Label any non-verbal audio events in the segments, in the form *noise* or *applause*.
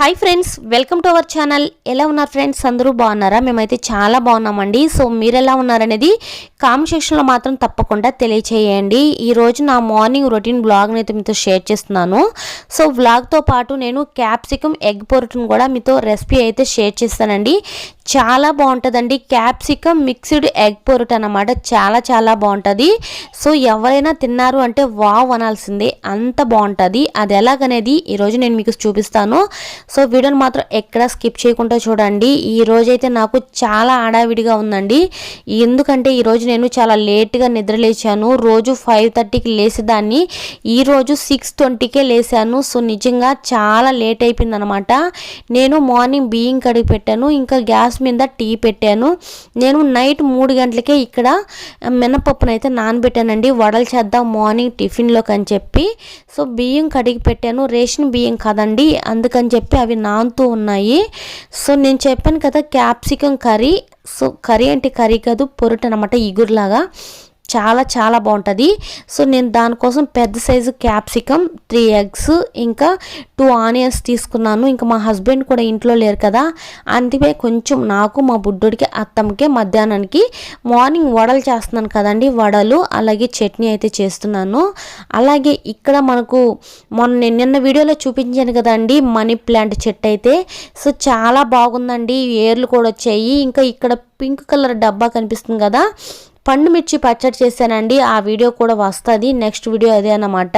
Hi friends welcome to our channel ఎలా ఉన్నారు friends అందరూ బాగున్నారా? మేమైతే చాలా బాగున్నామండి. సో మీరు ఎలా ఉన్నారనేది కామెంట్ సెక్షన్లో మాత్రం తప్పకుండా తెలియచేయండి. ఈరోజు నా మార్నింగ్ రొటీన్ బ్లాగ్ని అయితే మీతో షేర్ చేస్తున్నాను. సో బ్లాగ్తో పాటు నేను క్యాప్సికమ్ ఎగ్ పొరటును కూడా మీతో రెసిపీ అయితే షేర్ చేస్తానండి. చాలా బాగుంటుందండి. క్యాప్సికమ్ మిక్స్డ్ ఎగ్ పొరట్ అనమాట చాలా చాలా బాగుంటుంది. సో ఎవరైనా తిన్నారు అంటే వావ్ అనాల్సిందే. అంత బాగుంటుంది. అది ఎలాగనేది ఈరోజు నేను మీకు చూపిస్తాను. సో వీడియోని మాత్రం ఎక్కడ స్కిప్ చేయకుండా చూడండి. ఈ రోజైతే నాకు చాలా ఆడావిడిగా ఉందండి. ఎందుకంటే ఈరోజు నేను చాలా లేట్గా నిద్ర లేచాను. రోజు ఫైవ్ థర్టీకి లేసేదాన్ని. ఈరోజు సిక్స్ ట్వంటీకే లేసాను. సో నిజంగా చాలా లేట్ అయిపోయింది అనమాట నేను మార్నింగ్ బియ్యం కడిగి పెట్టాను. ఇంకా గ్యాస్ మీద టీ పెట్టాను. నేను నైట్ మూడు గంటలకే ఇక్కడ మినపప్పును అయితే నానబెట్టానండి. వడలు చేద్దాం మార్నింగ్ టిఫిన్లోకి అని చెప్పి. సో బియ్యం కడిగి పెట్టాను. రేషన్ బియ్యం కదండి. అందుకని చెప్పి అవి నానుతూ ఉన్నాయి. సో నేను చెప్పాను కదా క్యాప్సికం కర్రీ. సో కర్రీ అంటే కర్రీ కాదు పొరుట అనమాట ఇగురులాగా. చాలా చాలా బాగుంటుంది. సో నేను దానికోసం పెద్ద సైజు క్యాప్సికమ్ త్రీ ఎగ్స్ ఇంకా టూ ఆనియన్స్ తీసుకున్నాను. ఇంకా మా హస్బెండ్ కూడా ఇంట్లో లేరు కదా. అందుకే కొంచెం నాకు మా బుడ్డోడికి అత్తమ్మకి మధ్యాహ్నానికి మార్నింగ్ వడలు చేస్తున్నాను కదండి. వడలు అలాగే చట్నీ అయితే చేస్తున్నాను. అలాగే ఇక్కడ మనకు మొన్న నేను నిన్న వీడియోలో చూపించాను కదండి మనీ ప్లాంట్ చెట్టు అయితే. సో చాలా బాగుందండి. ఏర్లు కూడా వచ్చాయి. ఇంకా ఇక్కడ పింక్ కలర్ డబ్బా కనిపిస్తుంది కదా. పండు మిర్చి పచ్చడి చేశానండి. ఆ వీడియో కూడా వస్తుంది. నెక్స్ట్ వీడియో అదే అన్నమాట.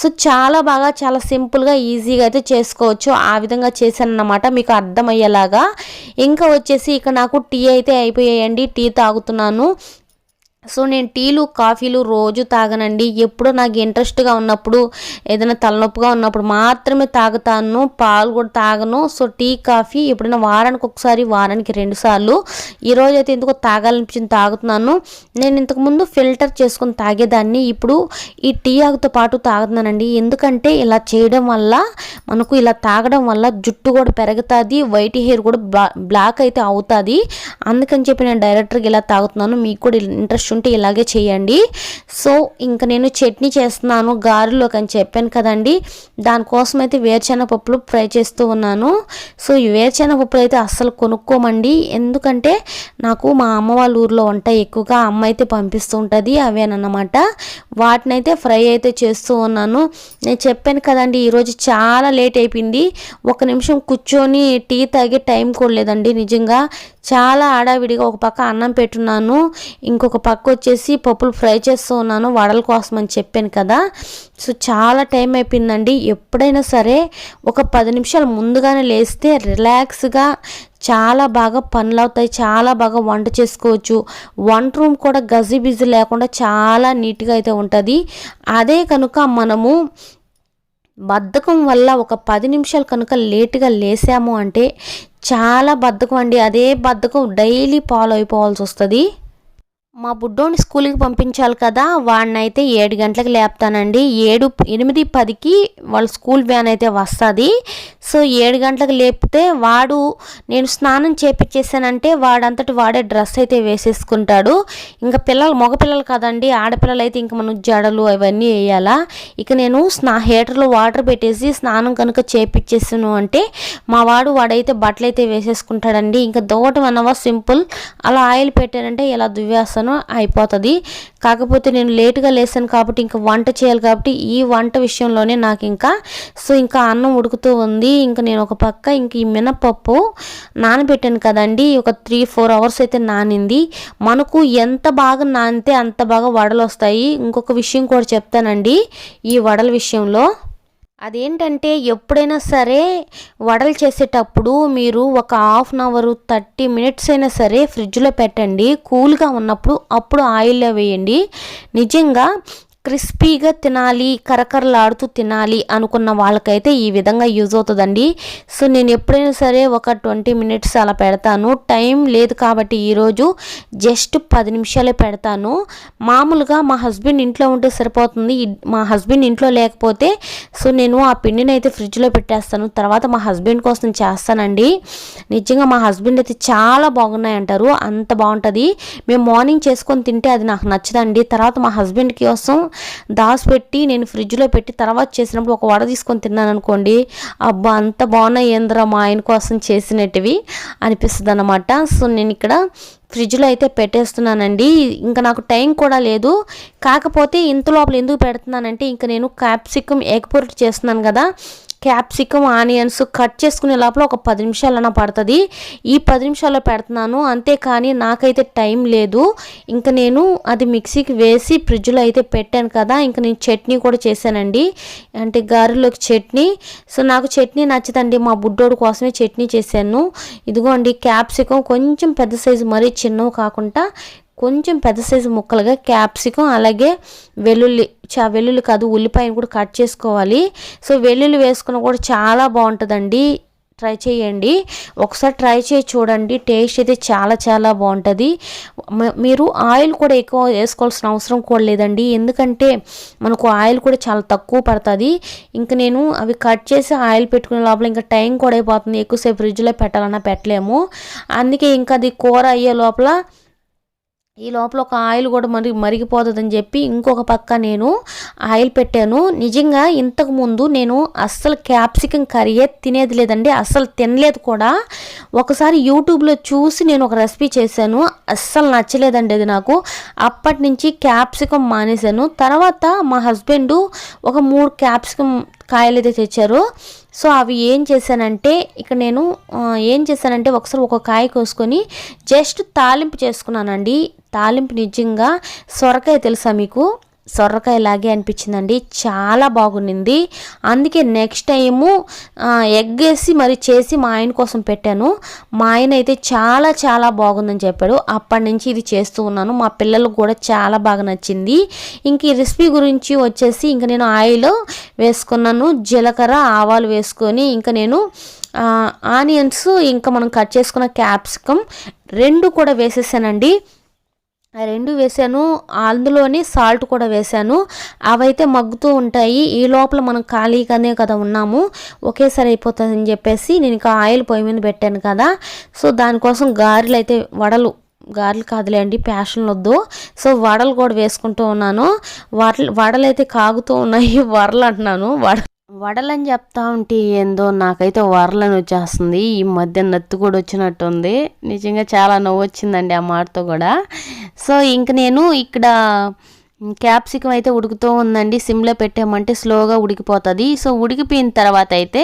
సో చాలా బాగా చాలా సింపుల్గా ఈజీగా అయితే చేసుకోవచ్చు. ఆ విధంగా చేశాను అన్నమాట మీకు అర్థమయ్యేలాగా. ఇంకా వచ్చేసి ఇక నాకు టీ అయితే అయిపోయాయండి. టీ తాగుతున్నాను. సో నేను టీలు కాఫీలు రోజు తాగనండి. ఎప్పుడో నాకు ఇంట్రెస్ట్గా ఉన్నప్పుడు ఏదైనా తలనొప్పిగా ఉన్నప్పుడు మాత్రమే తాగుతాను పాలు కూడా తాగను. సో టీ కాఫీ ఎప్పుడైనా వారానికి ఒకసారి వారానికి రెండు సార్లు. ఈరోజు అయితే ఎందుకో తాగాలనిపించింది తాగుతున్నాను. నేను ఇంతకుముందు ఫిల్టర్ చేసుకొని తాగేదాన్ని. ఇప్పుడు ఈ టీ ఆకుతో పాటు తాగుతున్నానండి. ఎందుకంటే ఇలా చేయడం వల్ల మనకు ఇలా తాగడం వల్ల జుట్టు కూడా పెరుగుతుంది వైట్ హెయిర్ కూడా బ్లాక్ అయితే అవుతుంది. అందుకని చెప్పి నేను డైరెక్టర్గా ఇలా తాగుతున్నాను. మీకు కూడా ఇంట్రెస్ట్ ఉంటే ఇలాగే చేయండి. సో ఇంకా నేను చట్నీ చేస్తున్నాను గారెలోకి అని చెప్పాను కదండి. దానికోసం అయితే వేరుశెనగ పప్పులు ఫ్రై చేస్తూ ఉన్నాను. సో ఈ వేరుశెనగపప్పులు అయితే అస్సలు కొనుక్కోమండి. ఎందుకంటే నాకు మా అమ్మ వాళ్ళ ఊర్లో ఉంటాయి ఎక్కువగా అమ్మ అయితే పంపిస్తూ ఉంటుంది అవేనన్నమాట వాటిని అయితే ఫ్రై అయితే చేస్తూ ఉన్నాను. నేను చెప్పాను కదండి ఈరోజు చాలా లేట్ అయిపోయింది. ఒక నిమిషం కూర్చొని టీ తాగే టైం కూడా లేదండి నిజంగా. చాలా ఆడావిడిగా ఒక పక్క అన్నం పెట్టున్నాను ఇంకొక పక్క వచ్చేసి పప్పులు ఫ్రై చేస్తూ ఉన్నాను వడల కోసం అని చెప్పాను కదా. సో చాలా టైం అయిపోయిందండి. ఎప్పుడైనా సరే ఒక పది నిమిషాలు ముందుగానే లేస్తే రిలాక్స్గా చాలా బాగా పనులు అవుతాయి. చాలా బాగా వంట చేసుకోవచ్చు. వంట రూమ్ కూడా గజిబిజి లేకుండా చాలా నీట్గా అయితే ఉంటుంది. అదే కనుక మనము బద్ధకం వల్ల ఒక పది నిమిషాలు కనుక లేటుగా లేసాము అంటే చాలా బద్ధకం అండి. అదే బద్ధకం డైలీ ఫాలో అయిపోవాల్సి వస్తుంది. మా బుడ్డోని స్కూల్కి పంపించాలి కదా వాడినైతే ఏడు గంటలకు లేపుతానండి. ఏడు ఎనిమిది పదికి వాళ్ళ స్కూల్ వ్యాన్ అయితే వస్తుంది. సో ఏడు గంటలకు లేపితే వాడు నేను స్నానం చేపించేసానంటే వాడంతటి వాడే డ్రెస్ అయితే వేసేసుకుంటాడు. ఇంకా పిల్లలు మగపిల్లలు కదండి ఆడపిల్లలు అయితే ఇంక మనం జడలు అవన్నీ వేయాలా. ఇక నేను స్నా హీటర్లో వాటర్ పెట్టేసి స్నానం కనుక చేపించేసాను అంటే మా వాడు వాడైతే బట్టలు అయితే వేసేసుకుంటాడండి. ఇంకా దోవటం అన్నవా సింపుల్. అలా ఆయిల్ పెట్టానంటే ఇలా దువ్వేస్తాను అయిపోతుంది. కాకపోతే నేను లేటుగా లేసాను కాబట్టి ఇంకా వంట చేయాలి కాబట్టి ఈ వంట విషయంలోనే నాకు ఇంకా సో ఇంకా అన్నం ఉడుకుతూ ఉంది. ఇంకా నేను ఒక పక్క ఇంక ఈ మినపప్పు నానబెట్టాను కదండి. ఒక త్రీ ఫోర్ అవర్స్ అయితే నానింది. మనకు ఎంత బాగా నానితే అంత బాగా వడలు వస్తాయి ఇంకొక విషయం కూడా చెప్తానండి ఈ వడల విషయంలో. అదేంటంటే ఎప్పుడైనా సరే వడలు చేసేటప్పుడు మీరు ఒక half an hour thirty minutes అయినా సరే ఫ్రిడ్జ్లో పెట్టండి. కూల్గా ఉన్నప్పుడు అప్పుడు ఆయిల్లో వేయండి. నిజంగా క్రిస్పీగా తినాలి కరకరలాడుతూ తినాలి అనుకున్న వాళ్ళకైతే ఈ విధంగా యూజ్ అవుతుందండి. సో నేను ఎప్పుడైనా సరే ఒక ట్వంటీ మినిట్స్ అలా పెడతాను. టైం లేదు కాబట్టి ఈరోజు జస్ట్ పది నిమిషాలే పెడతాను. మామూలుగా మా హస్బెండ్ ఇంట్లో ఉంటే సరిపోతుంది. మా హస్బెండ్ ఇంట్లో లేకపోతే సో నేను ఆ పిండిని అయితే ఫ్రిడ్జ్లో పెట్టేస్తాను. తర్వాత మా హస్బెండ్ కోసం చేస్తానండి. నిజంగా మా హస్బెండ్ అయితే చాలా బాగున్నాయి అంటారు. అంత బాగుంటుంది. మేము మార్నింగ్ చేసుకొని తింటే అది నాకు నచ్చదండి. తర్వాత మా హస్బెండ్ కోసం దాచిపెట్టి నేను ఫ్రిడ్జ్లో పెట్టి తర్వాత చేసినప్పుడు ఒక వడ తీసుకొని తిన్నాను అనుకోండి అబ్బా అంత బాగున్నాయి ఏంద్రా మా ఆయన కోసం చేసినట్టువి అనిపిస్తుంది అనమాట సో నేను ఇక్కడ ఫ్రిడ్జ్లో అయితే పెట్టేస్తున్నానండి. ఇంకా నాకు టైం కూడా లేదు. కాకపోతే ఇంత లోపల ఎందుకు పెడుతున్నానంటే ఇంకా నేను క్యాప్సికమ్ ఎగ్ పొరటి చేస్తున్నాను కదా క్యాప్సికమ్ ఆనియన్స్ కట్ చేసుకునే లోపల ఒక పది నిమిషాలన్నా పడుతుంది. ఈ పది నిమిషాల్లో పెడుతున్నాను. అంతేకాని నాకైతే టైం లేదు. ఇంకా నేను అది మిక్సీకి వేసి ఫ్రిడ్జ్లో అయితే పెట్టాను కదా ఇంకా నేను చట్నీ కూడా చేశానండి. అంటే గారెలోకి చట్నీ. సో నాకు చట్నీ నచ్చదండి. మా బుడ్డోడు కోసమే చట్నీ చేశాను. ఇదిగోండి క్యాప్సికమ్ కొంచెం పెద్ద సైజు మరీ చిన్నవి కాకుండా కొంచెం పెద్ద సైజు ముక్కలుగా క్యాప్సికం అలాగే వెల్లుల్లి చా వెల్లుల్లి కాదు ఉల్లిపాయను కూడా కట్ చేసుకోవాలి. సో వెల్లుల్లి వేసుకున్న కూడా చాలా బాగుంటుందండి. ట్రై చేయండి. ఒకసారి ట్రై చేసి చూడండి. టేస్ట్ అయితే చాలా చాలా బాగుంటుంది. మీరు ఆయిల్ కూడా ఎక్కువ వేసుకోవాల్సిన అవసరం కూడా లేదండి. ఎందుకంటే మనకు ఆయిల్ కూడా చాలా తక్కువ పడుతుంది. ఇంకా నేను అవి కట్ చేసి ఆయిల్ పెట్టుకునే లోపల ఇంకా టైం కూడా అయిపోతుంది. ఎక్కువసేపు ఫ్రిడ్జ్లో పెట్టాలన్నా పెట్టలేము. అందుకే ఇంకా అది కూర అయ్యే లోపల ఈ లోపల ఒక ఆయిల్ కూడా మరి మరిగిపోతుందని చెప్పి ఇంకొక పక్క నేను ఆయిల్ పెట్టాను. నిజంగా ఇంతకు ముందు నేను అస్సలు క్యాప్సికం కర్రీ తినేది లేదండి. అస్సలు తినలేదు కూడా. ఒకసారి యూట్యూబ్లో చూసి నేను ఒక రెసిపీ చేశాను. అస్సలు నచ్చలేదండి అది నాకు. అప్పటి నుంచి క్యాప్సికం మానేశాను. తర్వాత మా హస్బెండ్ ఒక మూడు క్యాప్సికం కాయలు అయితే తెచ్చారు. సో అవి ఏం చేశానంటే ఇక్కడ నేను ఏం చేశానంటే ఒకసారి ఒక కాయ కోసుకొని జస్ట్ తాలింపు చేసుకున్నానండి. తాలింపు నిజంగా సొరకాయ తెలుసా మీకు? సొరకాయ లాగే అనిపించిందండి. చాలా బాగుండింది. అందుకే నెక్స్ట్ టైము ఎగ్ వేసి మరి చేసి మా ఆయన కోసం పెట్టాను. మా ఆయన అయితే చాలా చాలా బాగుందని చెప్పాడు. అప్పటి నుంచి ఇది చేస్తూ ఉన్నాను. మా పిల్లలకు కూడా చాలా బాగా నచ్చింది. ఇంక ఈ రెసిపీ గురించి వచ్చేసి ఇంక నేను ఆయిల్ వేసుకున్నాను. జీలకర్ర ఆవాలు వేసుకొని ఇంకా నేను ఆనియన్స్ ఇంకా మనం కట్ చేసుకున్న క్యాప్సికమ్ రెండు కూడా వేసేసానండి. రెండు వేసాను. అందులోని సాల్ట్ కూడా వేసాను. అవైతే మగ్గుతూ ఉంటాయి. ఈ లోపల మనం ఖాళీగానే కదా ఉన్నాము. ఒకేసారి అయిపోతుందని చెప్పేసి నేను ఇంకా ఆయిల్ పొయ్యి మీద పెట్టాను కదా. సో దానికోసం గారెలు అయితే వడలు గారెలు కాదులే అండి ప్యాషన్ వద్దు సో వడలు కూడా వేసుకుంటూ ఉన్నాను. వడలు వడలు అయితే కాగుతూ ఉన్నాయి *laughs* వరలు అంటున్నాను. వడ వడలని చెప్తా ఉంటే ఏందో నాకైతే వరలని వచ్చేస్తుంది. ఈ మధ్య నత్తు కూడా వచ్చినట్టుంది. నిజంగా చాలా నవ్వు వచ్చిందండి ఆ మాటతో కూడా. సో ఇంక నేను ఇక్కడ క్యాప్సికం అయితే ఉడుకుతూ ఉందండి. సిమ్లో పెట్టామంటే స్లోగా ఉడికిపోతుంది. సో ఉడికిపోయిన తర్వాత అయితే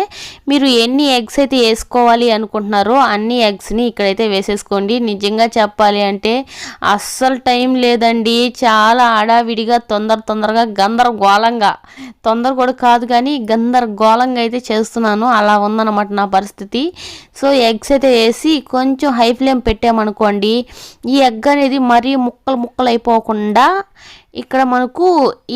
మీరు ఎన్ని ఎగ్స్ అయితే వేసుకోవాలి అనుకుంటున్నారో అన్ని ఎగ్స్ని ఇక్కడైతే వేసేసుకోండి. నిజంగా చెప్పాలి అంటే అస్సలు టైం లేదండి. చాలా ఆడావిడిగా తొందర తొందరగా గందరగోళంగా. తొందర కూడా కాదు కానీ గందరగోళంగా అయితే చేస్తున్నాను. అలా ఉందన్నమాట నా పరిస్థితి. సో ఎగ్స్ అయితే వేసి కొంచెం హై ఫ్లేమ్ పెట్టామనుకోండి ఈ ఎగ్ అనేది మరీ ముక్కలు ముక్కలు అయిపోకుండా ఇక్కడ మనకు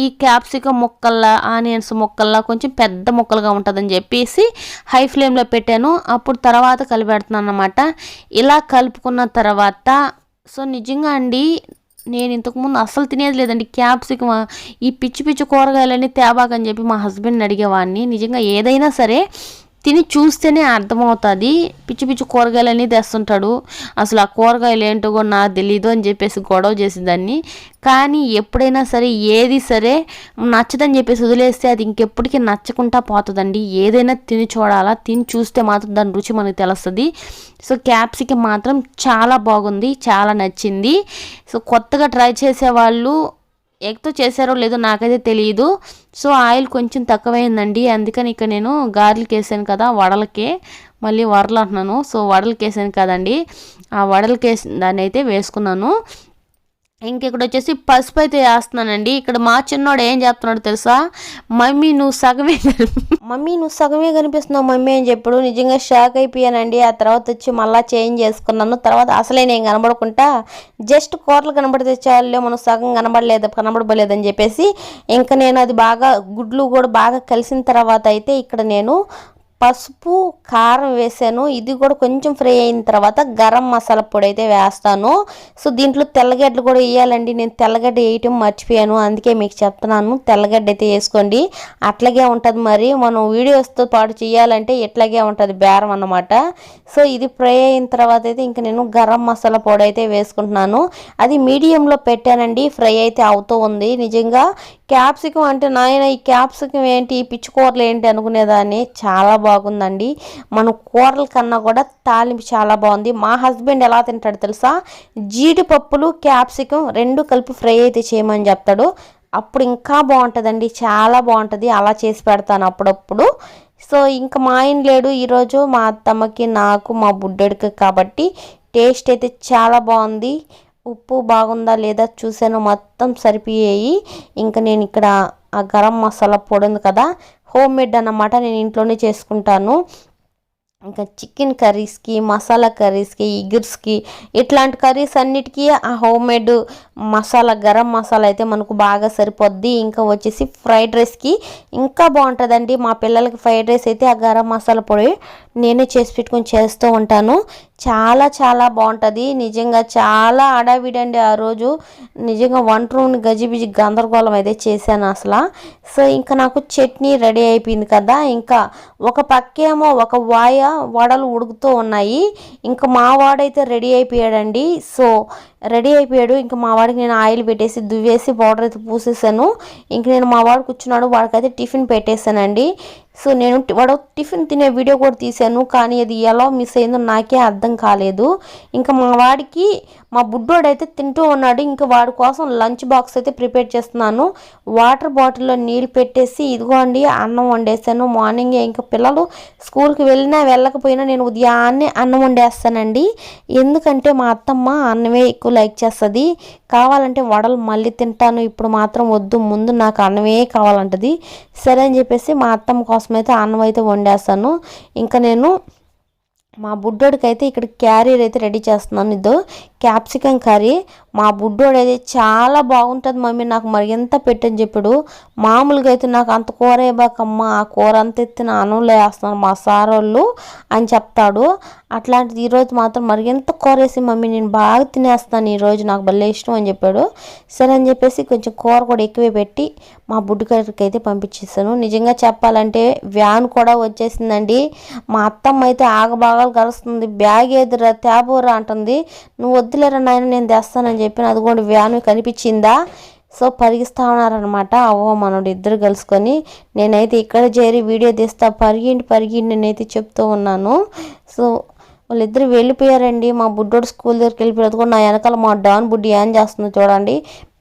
ఈ క్యాప్సికం ముక్కల్లా ఆనియన్స్ ముక్కల్లా కొంచెం పెద్ద ముక్కలుగా ఉంటుందని చెప్పేసి హై ఫ్లేమ్లో పెట్టాను. అప్పుడు తర్వాత కలిపెడుతున్నాను అనమాట ఇలా కలుపుకున్న తర్వాత సో నిజంగా అండి నేను ఇంతకుముందు అస్సలు తినేది లేదండి. క్యాప్సికం ఈ పిచ్చి పిచ్చి కూరగాయలన్నీ తేబాకని చెప్పి మా హస్బెండ్ అడిగేవాడిని. నిజంగా ఏదైనా సరే తిని చూస్తేనే అర్థమవుతుంది. పిచ్చి పిచ్చి కూరగాయలన్నీ తెస్తుంటాడు. అసలు ఆ కూరగాయలు ఏంటో కూడా నాకు తెలీదు అని చెప్పేసి గొడవ చేసేదాన్ని కానీ ఎప్పుడైనా సరే ఏది సరే నచ్చదని చెప్పేసి వదిలేస్తే అది ఇంకెప్పటికీ నచ్చకుండా పోతుందండి. ఏదైనా తిని చూడాలా తిని చూస్తే మాత్రం దాని రుచి మనకు తెలుస్తుంది. సో క్యాప్సికం మాత్రం చాలా బాగుంది చాలా నచ్చింది. సో కొత్తగా ట్రై చేసేవాళ్ళు ఎగ్తో చేశారో లేదో నాకైతే తెలియదు సో ఆయిల్ కొంచెం తక్కువైందండి. అందుకని ఇక్కడ నేను గార్లిక్ వేసాను కదా వడలకే. మళ్ళీ వడలు అంటున్నాను. సో వడలకి వేసాను కదండి. ఆ వడలకి వేసిన దాన్ని అయితే వేసుకున్నాను. ఇంక ఇక్కడ వచ్చేసి పసుపు అయితే వేస్తున్నానండి. ఇక్కడ మా చిన్నోడు ఏం చెప్తున్నాడు తెలుసా? మమ్మీ నువ్వు సగమే మమ్మీ నువ్వు సగమే కనిపిస్తున్నావు మమ్మీ అని చెప్పాడు. నిజంగా షాక్ అయిపోయానండి. ఆ తర్వాత వచ్చి మళ్ళీ చేంజ్ చేసుకున్నాను. తర్వాత అసలే నేను కనబడకుండా జస్ట్ కూరలు కనబడితే చాలులే మనం సగం కనబడలేదు కనబడబోలేదని చెప్పేసి ఇంకా నేను అది బాగా గుడ్లు కూడా బాగా కలిసిన తర్వాత అయితే ఇక్కడ నేను పసుపు కారం వేసాను. ఇది కూడా కొంచెం ఫ్రై అయిన తర్వాత గరం మసాలా పొడి అయితే వేస్తాను. సో దీంట్లో తెల్లగడ్డలు కూడా వేయాలండి. నేను తెల్లగడ్డ వేయటం మర్చిపోయాను. అందుకే మీకు చెప్తున్నాను. తెల్లగడ్డ అయితే వేసుకోండి. అట్లాగే ఉంటుంది మరి. మనం వీడియోస్తో పాటు చేయాలంటే ఇట్లాగే ఉంటుంది. బేరం అన్నమాట. సో ఇది ఫ్రై అయిన తర్వాత అయితే ఇంకా నేను గరం మసాలా పొడి అయితే వేసుకుంటున్నాను. అది మీడియంలో పెట్టానండి. ఫ్రై అయితే అవుతూ ఉంది. నిజంగా క్యాప్సికం అంటే నాయన ఈ క్యాప్సికం ఏంటి? ఈ పిచ్చి కూరలు ఏంటి? అనుకునేదాన్ని. చాలా బాగుందండి. మన కూరల కన్నా కూడా తాలింపు చాలా బాగుంది. మా హస్బెండ్ ఎలా తింటాడు తెలుసా? జీడిపప్పులు క్యాప్సికం రెండు కలిపి ఫ్రై అయితే చేయమని చెప్తాడు. అప్పుడు ఇంకా బాగుంటుందండి. చాలా బాగుంటుంది. అలా చేసి పెడతాను అప్పుడప్పుడు. సో ఇంకా మా ఆయన లేడు. ఈరోజు మా అత్తమ్మకి నాకు మా బుడ్డడికి కాబట్టి టేస్ట్ అయితే చాలా బాగుంది. ఉప్పు బాగుందా లేదా చూసాను మొత్తం సరిపోయాయి. ఇంకా నేను ఇక్కడ ఆ గరం మసాలా పొడి ఉంది కదా హోమ్ మేడ్ అన్నమాట నేను ఇంట్లోనే చేసుకుంటాను. ఇంకా చికెన్ కర్రీస్కి మసాలా కర్రీస్కి ఇగుర్స్కి ఇట్లాంటి కర్రీస్ అన్నిటికీ ఆ హోమ్ మేడ్ మసాలా గరం మసాలా అయితే మనకు బాగా సరిపోద్ది. ఇంకా వచ్చేసి ఫ్రైడ్ రైస్కి ఇంకా బాగుంటుందండి. మా పిల్లలకి ఫ్రైడ్ రైస్ అయితే ఆ గరం మసాలా పొడి నేనే చేసి పెట్టుకొని చేస్తూ ఉంటాను. చాలా చాలా బాగుంటుంది. నిజంగా చాలా అడావిడండి ఆ రోజు. నిజంగా వంట రూమ్ని గజిబిజి గందరగోళం అయితే చేశాను అసలు. సో ఇంకా నాకు చట్నీ రెడీ అయిపోయింది కదా. ఇంకా ఒక పక్కేమో ఒక వాయ వడలు ఉడుకుతూ ఉన్నాయి. ఇంకా మా వాడైతే రెడీ అయిపోయాడండి. సో రెడీ అయిపోయాడు. ఇంకా మా వాడికి నేను ఆయిల్ పెట్టేసి దువ్వేసి పౌడర్ అయితే పూసేసాను. ఇంక నేను మా వాడు కూర్చున్నాడు. వాడికైతే టిఫిన్ పెట్టేశానండి సో నేను వాడు టిఫిన్ తినే వీడియో కూడా తీశాను కానీ అది ఎలా మిస్ అయిందో నాకే అర్థం కాలేదు. ఇంకా మా వాడికి మా బుడ్డోడు అయితే తింటూ ఉన్నాడు ఇంకా వాడి కోసం లంచ్ బాక్స్ అయితే ప్రిపేర్ చేస్తున్నాను. వాటర్ బాటిల్లో నీళ్ళు పెట్టేసి ఇదిగోండి అన్నం వండేసాను మార్నింగ్ ఇంకా పిల్లలు స్కూల్కి వెళ్ళినా వెళ్ళకపోయినా నేను ఉదయాన్నే అన్నం వండేస్తానండి. ఎందుకంటే మా అత్తమ్మ అన్నమే ఎక్కువ లైక్ చేస్తుంది. కావాలంటే వడలు మళ్ళీ తింటాను ఇప్పుడు మాత్రం వద్దు ముందు నాకు అన్నమే కావాలంటది. సరే అని చెప్పేసి మా అత్తమ్మ కోసం అయితే అన్నం అయితే వండేస్తాను. ఇంకా నేను మా బుడ్డోడికి అయితే ఇక్కడ క్యారియర్ అయితే రెడీ చేస్తున్నాను ఇదో క్యాప్సికం కర్రీ. మా బుడ్డోడు అయితే చాలా బాగుంటుంది మమ్మీ నాకు మరి ఎంత పెట్టని చెప్పాడు. మామూలుగా అయితే నాకు అంత కూర ఇవ్వకమ్మా ఆ కూర అంత ఎత్తిన అన్నంలో మా సారోళ్ళు అని చెప్తాడు. అట్లాంటిది ఈరోజు మాత్రం మరి ఎంత మమ్మీ నేను బాగా తినేస్తాను ఈరోజు నాకు భలే ఇష్టం అని చెప్పాడు. సరే అని చెప్పేసి కొంచెం కూర కూడా ఎక్కువే పెట్టి మా బుడ్డు గారికి అయితే పంపించేసాను నిజంగా చెప్పాలంటే వ్యాన్ కూడా వచ్చేసిందండి. మా అత్తమ్మ అయితే ఆగబాగాలు కలుస్తుంది బ్యాగ్ ఎదురా తేబోరా అంటుంది. నువ్వు వద్దులేరా నాయన నేను తెస్తానని చెప్పి అది కూడా వ్యాన్ కనిపించిందా? సో పరిగిస్తా ఉన్నారనమాట అవ్వ మనోడు ఇద్దరు కలుసుకొని. నేనైతే ఇక్కడ చేరి వీడియో తీస్తా పరిగిండి పరిగిండి నేనైతే చెప్తూ ఉన్నాను. సో వాళ్ళిద్దరు వెళ్ళిపోయారండి. మా బుడ్డోడు స్కూల్ దగ్గరికి వెళ్ళిపోయారు నా వెనకాల మా డాన్ బుడ్డి ఏం చేస్తుందో చూడండి.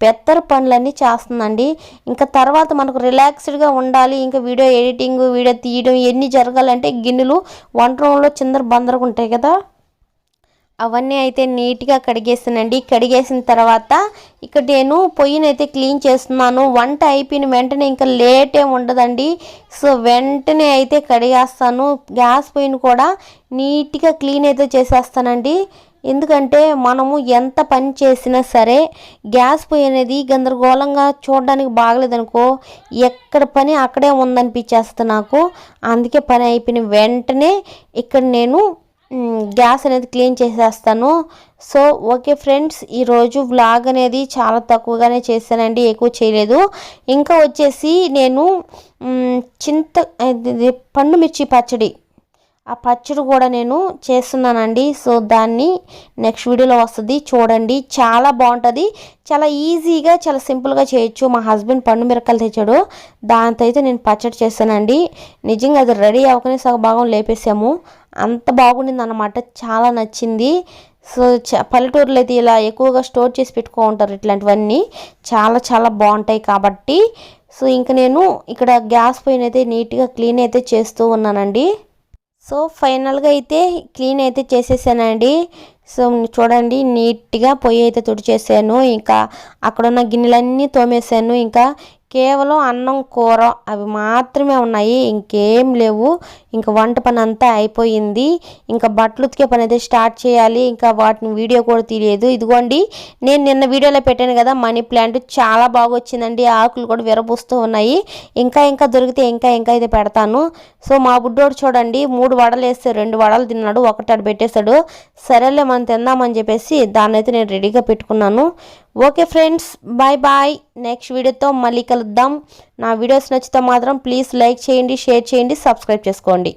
పెత్తర పనులన్నీ చేస్తుందండి. ఇంకా తర్వాత మనకు రిలాక్స్డ్గా ఉండాలి. ఇంకా వీడియో ఎడిటింగ్ వీడియో తీయడం ఇవన్నీ జరగాలంటే గిన్నెలు వంట రూమ్లో చిందర బందరగా ఉంటాయి కదా. అవన్నీ అయితే నీట్గా కడిగేసానండి. కడిగేసిన తర్వాత ఇక్కడ నేను పొయ్యినైతే క్లీన్ చేస్తున్నాను. వంట అయిపోయిన వెంటనే ఇంకా లేట్ ఏమి ఉండదండి. సో వెంటనే అయితే కడిగేస్తాను. గ్యాస్ పొయ్యిని కూడా నీట్గా క్లీన్ అయితే చేసేస్తానండి. ఎందుకంటే మనము ఎంత పని చేసినా సరే గ్యాస్ పొయ్యి అనేది గందరగోళంగా చూడడానికి బాగలేదనుకో ఎక్కడ పని అక్కడే ఉందనిపించేస్తుంది నాకు. అందుకే పని అయిపోయిన వెంటనే ఇక్కడ నేను గ్యాస్ అనేది క్లీన్ చేసేస్తాను. సో ఓకే ఫ్రెండ్స్ ఈరోజు వ్లాగ్ అనేది చాలా తక్కువగానే చేశానండి ఎక్కువ చేయలేదు. ఇంకా వచ్చేసి నేను చింత పండు మిర్చి పచ్చడి ఆ పచ్చడి కూడా నేను చేస్తున్నానండి. సో దాన్ని నెక్స్ట్ వీడియోలో వస్తుంది చూడండి. చాలా బాగుంటుంది. చాలా ఈజీగా చాలా సింపుల్గా చేయొచ్చు. మా హస్బెండ్ పండు మిరకలు తెచ్చాడు. దాంతో అయితే నేను పచ్చడి చేస్తానండి. నిజంగా అది రెడీ అవ్వకనే సగ భాగం లేపేసాము. అంత బాగుండింది అనమాట చాలా నచ్చింది. సో పల్లెటూరులో అయితే ఇలా ఎక్కువగా స్టోర్ చేసి పెట్టుకో ఉంటారు ఇట్లాంటివన్నీ. చాలా చాలా బాగుంటాయి కాబట్టి. సో ఇంకా నేను ఇక్కడ గ్యాస్ పొయ్యిని అయితే నీట్గా క్లీన్ అయితే చేస్తూ ఉన్నానండి. సో ఫైనల్గా అయితే క్లీన్ అయితే చేసేసానండి. సో చూడండి నీట్గా పొయ్యి అయితే తుడిచేసాను. ఇంకా అక్కడ ఉన్న గిన్నెలన్నీ తోమేసాను. ఇంకా కేవలం అన్నం కూర అవి మాత్రమే ఉన్నాయి. ఇంకేం లేవు. ఇంకా వంట పని అంతా అయిపోయింది. ఇంకా బట్టలు ఉతికే పని అయితే స్టార్ట్ చేయాలి. ఇంకా వాటిని వీడియో కూడా తీయలేదు. ఇదిగోండి నేను నిన్న వీడియోలో పెట్టాను కదా మనీ ప్లాంట్ చాలా బాగా వచ్చిందండి. ఆకులు కూడా విరబూస్తూ ఉన్నాయి. ఇంకా ఇంకా దొరికితే ఇంకా ఇంకా అయితే పెడతాను. సో మా బుడ్డోడు చూడండి మూడు వడలు వేస్తే రెండు వడలు తిన్నాడు ఒకటి అడు పెట్టేశాడు. సరేలే మనం తిందామని చెప్పేసి దాన్ని అయితే నేను రెడీగా పెట్టుకున్నాను. Okay friends bye bye. Next వీడియోతో మళ్ళీ కలుద్దాం. నా వీడియోస్ నచ్చితే మాత్రం ప్లీజ్ లైక్ చేయండి షేర్ చేయండి సబ్స్క్రైబ్ చేసుకోండి.